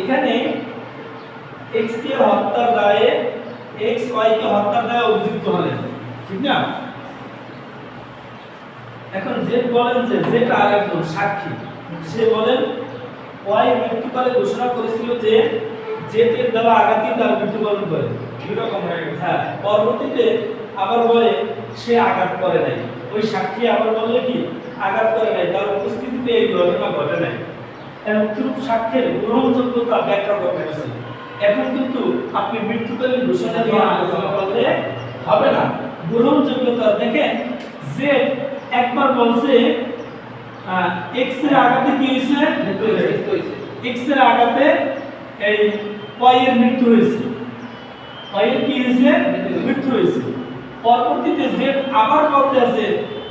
এখানে এক্স কে হত্যার দায়ে এক্স ওয়াই কে হত্যার দায়ে অভিযুক্ত হলেন ঠিক না? এখন জেড বলেন যে জেড আর একজন সাক্ষী সে বলেন ওয়াই মৃত্যুকালে ঘোষণা করেছিল যে জেড এর দেওয়া আঘাতই তার মৃত্যুবরণ করে। এরকম রকম হয়ে গেছে। হ্যাঁ পরবর্তীতে আবার বলে সে আঘাত করে নাই। ওই সাক্ষী আবার বললে কি? আঘাত করে নাই। তার উপস্থিতিতে এই ঘটনা ঘটে নাই। এবং উক্ত সাক্ষ্যের গ্রহণযোগ্যতা ব্যাখ্যা করতে গেছে এখন কিন্তু আপনি মৃত্যুকালীন ঘোষণা দিয়ে আলোচনা করলে হবে না। গ্রহণযোগ্যতা দেখেন যে একবার বলছে এক্সের আঘাতে কি হয়েছে? এক্সের আঘাতে এই ওয়াই এর মৃত্যু হয়েছে। ওয়াইয়ের কি হয়েছে? মৃত্যু হয়েছে। পরবর্তীতে যে আবার বলতে আছে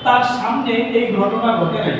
তার সামনে এই ঘটনা ঘটে নাই।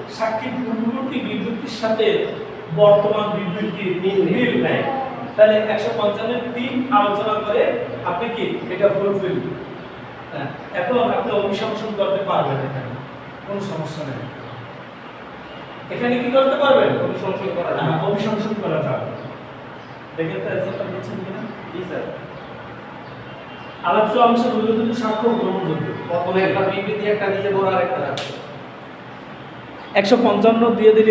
সাক্ষীর পূর্ববর্তী বিবৃতির সাথে বর্তমান বিবৃতি মিল নেয় তাহলে একশো পঞ্চান্নের তিন আলোচনা করে আপনি কি এটা ফুলফিল এখন আপনি অভিশংসন করতে পারবেন এখানে। কোনো সমস্যা নেই। এখানে কি করতে পারবেন? অনুসংসন করা হ্যাঁ, অভিশংসন করা যাবে। দেখেন তো অ্যান্সারটা বুঝছেন কিনা? জি স্যার। আলোচ্য অংশের উল্লেখিত সাক্ষ্য গ্রহণযোগ্য। প্রথমে একটা বিবৃতি একটা নিচে বড় আরেকটা রাখবে একশো পঞ্চান্ন দিয়ে দিলে